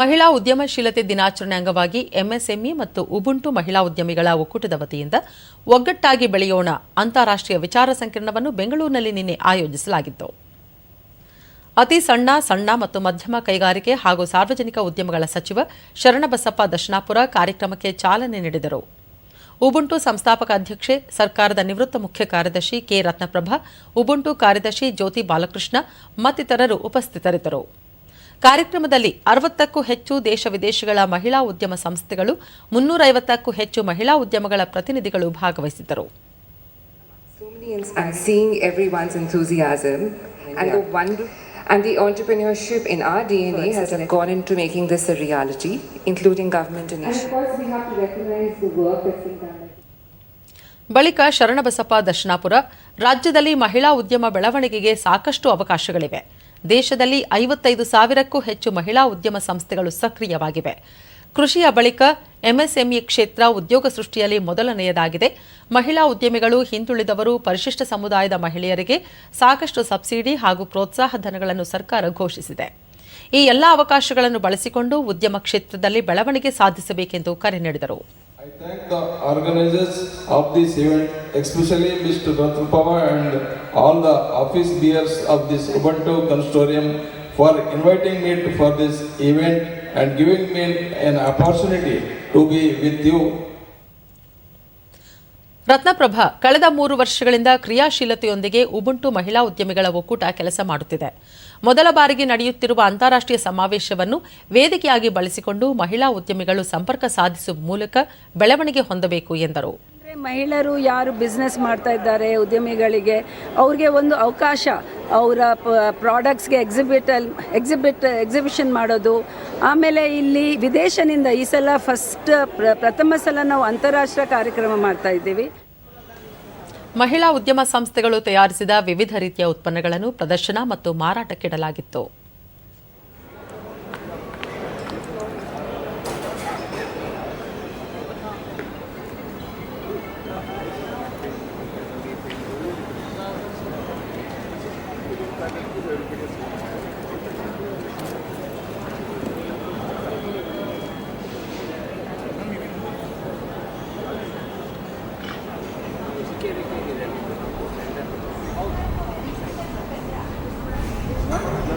ಮಹಿಳಾ ಉದ್ಯಮಶೀಲತೆ ದಿನಾಚರಣೆ ಅಂಗವಾಗಿ ಎಂಎಸ್ಎಂಇ ಮತ್ತು ಉಬುಂಟು ಮಹಿಳಾ ಉದ್ಯಮಿಗಳ ಒಕ್ಕೂಟದ ವತಿಯಿಂದ ಒಗ್ಗಟ್ಟಾಗಿ ಬೆಳೆಯೋಣ ಅಂತಾರಾಷ್ಟ್ರೀಯ ವಿಚಾರ ಸಂಕಿರಣವನ್ನು ಬೆಂಗಳೂರಿನಲ್ಲಿ ನಿನ್ನೆ ಆಯೋಜಿಸಲಾಗಿತ್ತು. ಅತಿ ಸಣ್ಣ ಸಣ್ಣ ಮತ್ತು ಮಧ್ಯಮ ಕೈಗಾರಿಕೆ ಹಾಗೂ ಸಾರ್ವಜನಿಕ ಉದ್ಯಮಗಳ ಸಚಿವ ಶರಣಬಸಪ್ಪ ದಶನಾಪುರ ಕಾರ್ಯಕ್ರಮಕ್ಕೆ ಚಾಲನೆ ನೀಡಿದರು. ಉಬುಂಟು ಸಂಸ್ಥಾಪಕ ಅಧ್ಯಕ್ಷೆ, ಸರ್ಕಾರದ ನಿವೃತ್ತ ಮುಖ್ಯ ಕಾರ್ಯದರ್ಶಿ ಕೆ. ರತ್ನಪ್ರಭಾ, ಉಬುಂಟು ಕಾರ್ಯದರ್ಶಿ ಜ್ಯೋತಿ ಬಾಲಕೃಷ್ಣ ಮತ್ತಿತರರು ಉಪಸ್ಥಿತರಿದ್ದರು. ಕಾರ್ಯಕ್ರಮದಲ್ಲಿ ಅರವತ್ತಕ್ಕೂ ಹೆಚ್ಚು ದೇಶ ವಿದೇಶಗಳ ಮಹಿಳಾ ಉದ್ಯಮ ಸಂಸ್ಥೆಗಳು ಮುನ್ನೂರೈವತ್ತಕ್ಕೂ ಹೆಚ್ಚು ಮಹಿಳಾ ಉದ್ಯಮಗಳ ಪ್ರತಿನಿಧಿಗಳು ಭಾಗವಹಿಸಿದ್ದರು and seeing everyone's enthusiasm and the and the entrepreneurship in our DNA has gone into making this a reality, including government And of course, we have to recognize the work that's been done. ಬಳಿಕ ಶರಣಬಸಪ್ಪ ದರ್ಶನಾಪುರ ರಾಜ್ಯದಲ್ಲಿ ಮಹಿಳಾ ಉದ್ಯಮ ಬೆಳವಣಿಗೆಗೆ ಸಾಕಷ್ಟು ಅವಕಾಶಗಳಿವೆ ದೇಶದಲ್ಲಿ ಐವತ್ತೈದು ಸಾವಿರಕ್ಕೂ ಹೆಚ್ಚು ಮಹಿಳಾ ಉದ್ಯಮ ಸಂಸ್ಥೆಗಳು ಸಕ್ರಿಯವಾಗಿವೆ. ಕೃಷಿಯ ಬಳಿಕ ಎಂಎಸ್ಎಂಇ ಕ್ಷೇತ್ರ ಉದ್ಯೋಗ ಸೃಷ್ಟಿಯಲ್ಲಿ ಮೊದಲನೆಯದಾಗಿದೆ. ಮಹಿಳಾ ಉದ್ಯಮಿಗಳು ಹಿಂದುಳಿದವರು, ಪರಿಶಿಷ್ಟ ಸಮುದಾಯದ ಮಹಿಳೆಯರಿಗೆ ಸಾಕಷ್ಟು ಸಬ್ಸಿಡಿ ಹಾಗೂ ಪ್ರೋತ್ಸಾಹ ಧನಗಳನ್ನು ಸರ್ಕಾರ ಘೋಷಿಸಿದೆ. ಈ ಎಲ್ಲ ಅವಕಾಶಗಳನ್ನು ಬಳಸಿಕೊಂಡು ಉದ್ಯಮ ಕ್ಷೇತ್ರದಲ್ಲಿ ಬೆಳವಣಿಗೆ ಸಾಧಿಸಬೇಕೆಂದು ಕರೆ ನೀಡಿದರು. I thank the organizers of this event, especially Mr. Ratnapava and all the office bearers of this Ubuntu Consortium for inviting me for this event and giving me an opportunity to be with you Ratnaprabha, ಕಳೆದ ಮೂರು ವರ್ಷಗಳಿಂದ ಕ್ರಿಯಾಶೀಲತೆಯೊಂದಿಗೆ Ubuntu ಮಹಿಳಾ ಉದ್ಯಮಿಗಳ ಒಕ್ಕೂಟ ಕೆಲಸ ಮಾಡುತ್ತಿದೆ. ಮೊದಲ ಬಾರಿಗೆ ನಡೆಯುತ್ತಿರುವ ಅಂತಾರಾಷ್ಟ್ರೀಯ ಸಮಾವೇಶವನ್ನು ವೇದಿಕೆಯಾಗಿ ಬಳಸಿಕೊಂಡು ಮಹಿಳಾ ಉದ್ಯಮಿಗಳು ಸಂಪರ್ಕ ಸಾಧಿಸುವ ಮೂಲಕ ಬೆಳವಣಿಗೆ ಹೊಂದಬೇಕು ಎಂದರು. ಮಹಿಳೆಯರು ಯಾರು ಬಿಸ್ನೆಸ್ ಮಾಡ್ತಾ ಇದ್ದಾರೆ, ಉದ್ಯಮಿಗಳಿಗೆ, ಅವ್ರಿಗೆ ಒಂದು ಅವಕಾಶ. ಅವರ ಪ್ರಾಡಕ್ಟ್ಸ್ಗೆ ಎಕ್ಸಿಬಿಟಲ್ ಎಕ್ಸಿಬಿಟ್ ಎಕ್ಸಿಬಿಷನ್ ಮಾಡೋದು. ಆಮೇಲೆ ಇಲ್ಲಿ ವಿದೇಶದಿಂದ ಈ ಸಲ ಫಸ್ಟ್ ಪ್ರಥಮ ಸಲ ನಾವು ಅಂತಾರಾಷ್ಟ್ರೀಯ ಕಾರ್ಯಕ್ರಮ ಮಾಡ್ತಾ ಇದ್ದೀವಿ. ಮಹಿಳಾ ಉದ್ಯಮ ಸಂಸ್ಥೆಗಳು ತಯಾರಿಸಿದ ವಿವಿಧ ರೀತಿಯ ಉತ್ಪನ್ನಗಳನ್ನು ಪ್ರದರ್ಶನ ಮತ್ತು ಮಾರಾಟಕ್ಕಿಡಲಾಗಿತ್ತು.